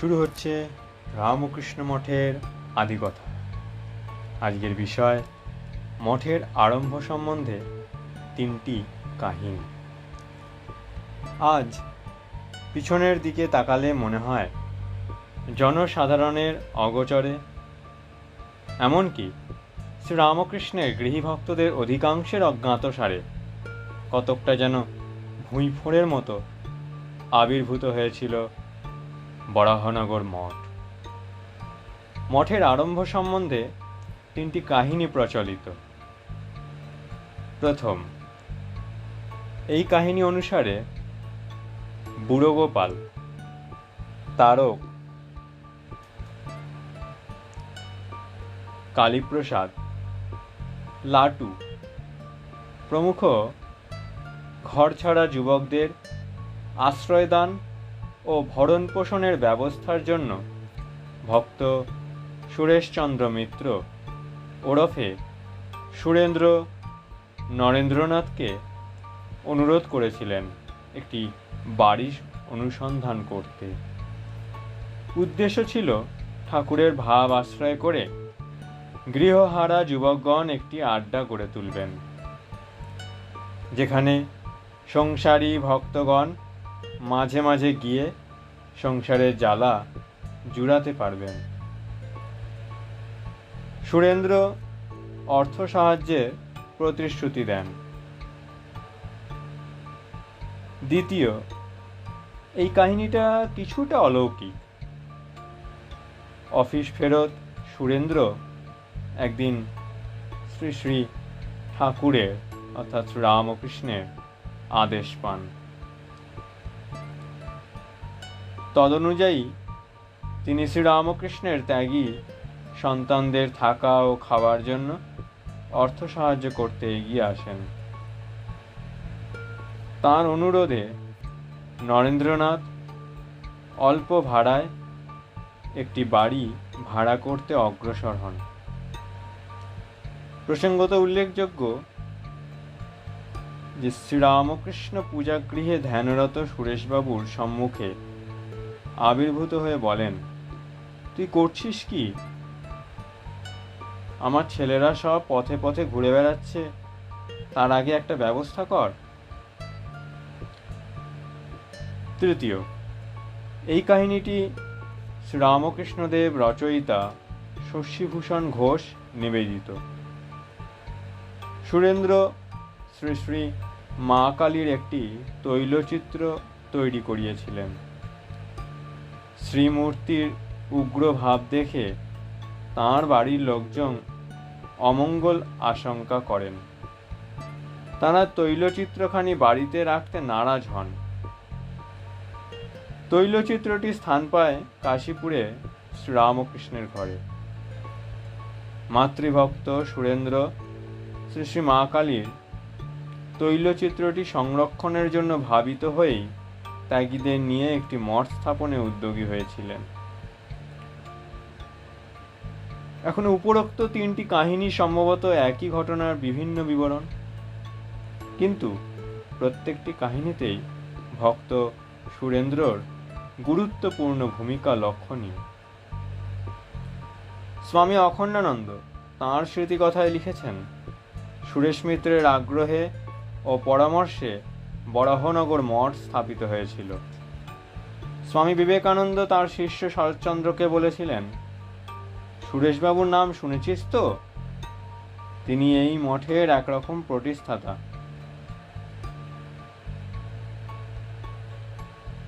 শুরু হচ্ছে রামকৃষ্ণ মঠের আদিকথা আজকের বিষয়, মঠের আরম্ভ সম্বন্ধে তিনটি কাহিনী। আজ পিছনের দিকে তাকালে মনে হয়, জনসাধারণের অগোচরে। এমনকি শ্রীরামকৃষ্ণের গৃহীভক্তদের অধিকাংশের অজ্ঞাত সারে কতকটা যেন ভুঁইফোড়ের মতো আবির্ভূত হয়েছিল বরাহনগর মঠ। মঠের আরম্ভ সম্বন্ধে তিনটি কাহিনী প্রচলিত। প্রথম, এই কাহিনী অনুসারে বুড়ো গোপাল তারক, কালীপ্রসাদ, লাটু প্রমুখ ঘরছাড়া যুবকদের আশ্রয়দান ও ভরণ পোষণের ব্যবস্থার জন্য ভক্ত সুরেশচন্দ্র মিত্র ওরফে সুরেন্দ্র নরেন্দ্রনাথকে অনুরোধ করেছিলেন একটি বাড়ি অনুসন্ধান করতে। উদ্দেশ্য ছিল ঠাকুরের ভাব আশ্রয় করে গৃহহারা যুবকগণ একটি আড্ডা গড়ে তুলবেন, যেখানে সংসারী ভক্তগণ মাঝে মাঝে গিয়ে সংসারের জ্বালা জুড়াতে পারবেন। সুরেন্দ্র অর্থ সাহায্যের প্রতিশ্রুতি দেন। দ্বিতীয়, এই কাহিনীটা কিছুটা অলৌকিক। অফিস ফেরত সুরেন্দ্র একদিন শ্রী শ্রী ঠাকুরের, অর্থাৎ রামকৃষ্ণের, আদেশ পান। তদনুযায়ী তিনি শ্রীরামকৃষ্ণের ত্যাগী সন্তানদের থাকা ও খাওয়ার জন্য অর্থ সাহায্য করতে এগিয়ে আসেন। তার অনুরোধে নরেন্দ্রনাথ অল্প ভাড়ায় একটি বাড়ি ভাড়া করতে অগ্রসর হন। প্রসঙ্গত উল্লেখযোগ্য যে শ্রীরামকৃষ্ণ পূজাগৃহে ধ্যানরত সুরেশবাবুর সম্মুখে আবির্ভূত হয়ে বলেন, তুই করছিস কি? আমার ছেলেরা সব পথে পথে ঘুরে বেড়াচ্ছে, তার আগে একটা ব্যবস্থা কর। তৃতীয়, এই কাহিনীটি শ্রীরামকৃষ্ণদেব রচয়িতা শশীভূষণ ঘোষ নিবেদিত। সুরেন্দ্র শ্রী শ্রী মা কালীর একটি তৈলচিত্র তৈরি করিয়েছিলেন। শ্রীমূর্তির উগ্র ভাব দেখে তাঁর বাড়ির লোকজন অমঙ্গল আশঙ্কা করেন। তারা তৈলচিত্রখানি বাড়িতে রাখতে নারাজ হন। তৈলচিত্রটি স্থান পায় কাশীপুরে শ্রীরামকৃষ্ণের ঘরে। মাতৃভক্ত সুরেন্দ্র শ্রী শ্রী মা কালীর তৈলচিত্রটি সংরক্ষণের জন্য ভাবিত হয়েই ত্যাগীদের নিয়ে একটি মঠ স্থাপনে উদ্যোগী হয়েছিলেন। এখন উপরোক্ত তিনটি কাহিনী সম্ভবত একই ঘটনার বিভিন্ন বিবরণ। কিন্তু প্রত্যেকটি কাহিনীতেই ভক্ত সুরেন্দ্রর গুরুত্বপূর্ণ ভূমিকা লক্ষণীয়। স্বামী অখণ্ডানন্দ তাঁর স্মৃতিকথায় লিখেছেন, সুরেশ মিত্রের আগ্রহে ও পরামর্শে বরাহনগর মঠ স্থাপিত হয়েছিল। স্বামী বিবেকানন্দ তার শিষ্য শরৎচন্দ্রকে বলেছিলেন, সুরেশবাবুর নাম শুনেছিস তো? তিনি এই মঠের একরকম প্রতিষ্ঠাতা।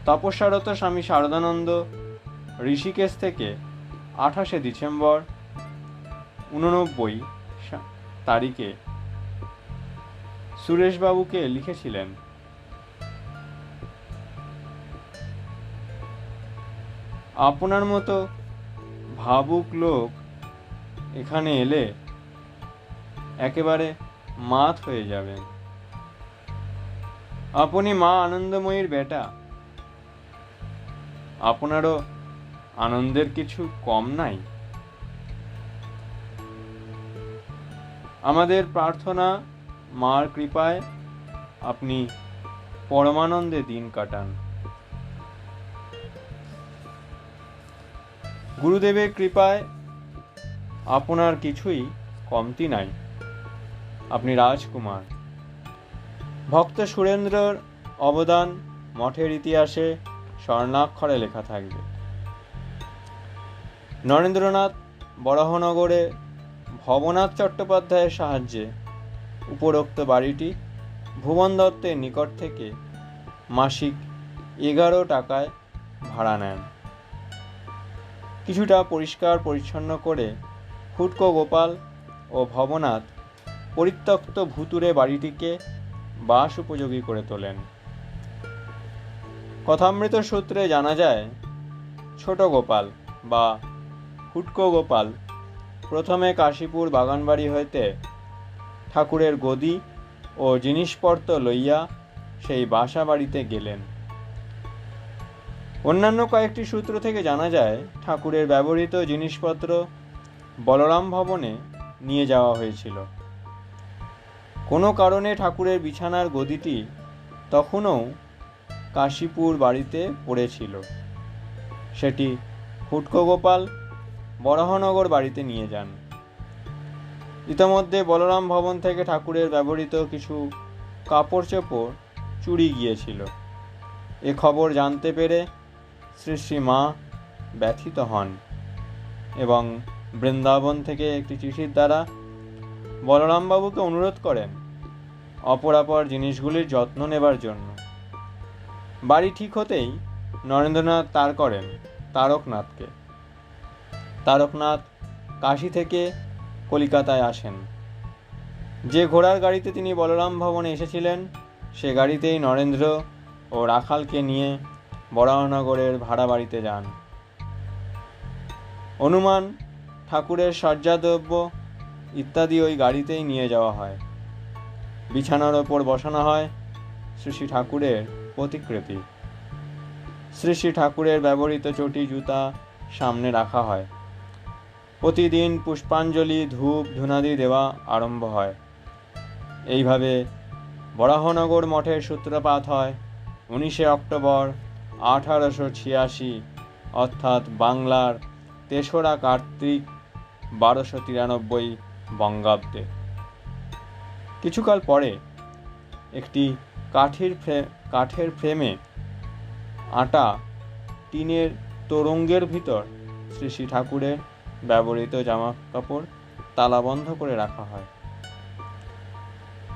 তপস্যারত স্বামী শারদানন্দ ঋষিকেশ থেকে আঠাশে ডিসেম্বর উননব্বই তারিখে সুরেশবাবুকে লিখেছিলেন আপনার মতো ভাবুক লোক এখানে এলে একেবারে মাত হয়ে যাবেন আপনি মা আনন্দময়ীর বেটা। আপনারও আনন্দের কিছু কম নাই। আমাদের প্রার্থনা, মার কৃপায় আপনি পরমানন্দে দিন কাটান। গুরুদেবের কৃপায় আপনার কিছুই কমতি নাই। আপনি রাজকুমার। ভক্ত সুরেন্দ্রর অবদান মঠের ইতিহাসে স্বর্ণাক্ষরে লেখা থাকবে। নরেন্দ্রনাথ বরাহনগরে ভবনাথ চট্টোপাধ্যায়ের সাহায্যে উপরোক্ত বাড়িটি ভুবন দত্তের নিকট থেকে মাসিক এগারো টাকায় ভাড়া নেন। কিছুটা পরিষ্কার পরিচ্ছন্ন করে ফুটকো গোপাল ও ভবনাথ পরিত্যক্ত ভুতুরে বাড়িটিকে বাস উপযোগী করে তোলেন। কথামৃত সূত্রে জানা যায়, ছোট গোপাল বা ফুটকো গোপাল প্রথমে কাশীপুর বাগানবাড়ি হইতে ঠাকুরের গদি ও জিনিসপত্র লইয়া সেই বাসা বাড়িতে গেলেন। অন্যান্য কয়েকটি সূত্র থেকে জানা যায়, ঠাকুরের ব্যবহৃত জিনিসপত্র বলরাম ভবনে নিয়ে যাওয়া হয়েছিল। কোনো কারণে ঠাকুরের বিছানার গদিটি তখনও কাশীপুর বাড়িতে পড়েছিল। সেটি ফুটকো গোপাল বরাহনগর বাড়িতে নিয়ে যান। ইতোমধ্যে বলরাম ভবন থেকে ঠাকুরের ব্যবহৃত কিছু কাপড় চোপড় চুরি গিয়েছিল। এ খবর জানতে পেরে শ্রী মা ব্যথিত হন এবং বৃন্দাবন থেকে একটি চিঠির দ্বারা বলরামবাবুকে অনুরোধ করেন অপরাপর জিনিসগুলির যত্ন নেবার জন্য। বাড়ি ঠিক হতেই নরেন্দ্রনাথ তার করেন তারকনাথকে। তারকনাথ কাশী থেকে কলিকাতায় আসেন। যে ঘোড়ার গাড়িতে তিনি বলরাম ভবনে এসেছিলেন, সে গাড়িতেই নরেন্দ্র ও রাখালকে নিয়ে বরাহনগরের ভাড়া বাড়িতে যান। অনুমান ঠাকুরের শয্যাদ্রব্য ইত্যাদি ওই গাড়িতেই নিয়ে যাওয়া হয়। বিছানার ওপর বসানো হয় শ্রী শ্রী ঠাকুরের প্রতিকৃতি। শ্রী শ্রী ঠাকুরের ব্যবহৃত চটি, জুতা সামনে রাখা হয়। প্রতিদিন পুষ্পাঞ্জলি, ধূপ, ধুনাদি দেওয়া আরম্ভ হয়। এইভাবে বরাহনগর মঠের সূত্রপাত হয় উনিশে অক্টোবর আঠারোশো ছিয়াশি, অর্থাৎ বাংলার তেসরা কার্তিক বারোশো তিরানব্বই বঙ্গাব্দে। কিছুকাল পরে একটি কাঠের ফ্রে, কাঠের ফ্রেমে আটা টিনের তোরঙ্গের ভিতর শ্রী শ্রী ঠাকুরের ব্যবহৃত জামা কাপড় তালাবন্ধ করে রাখা হয়।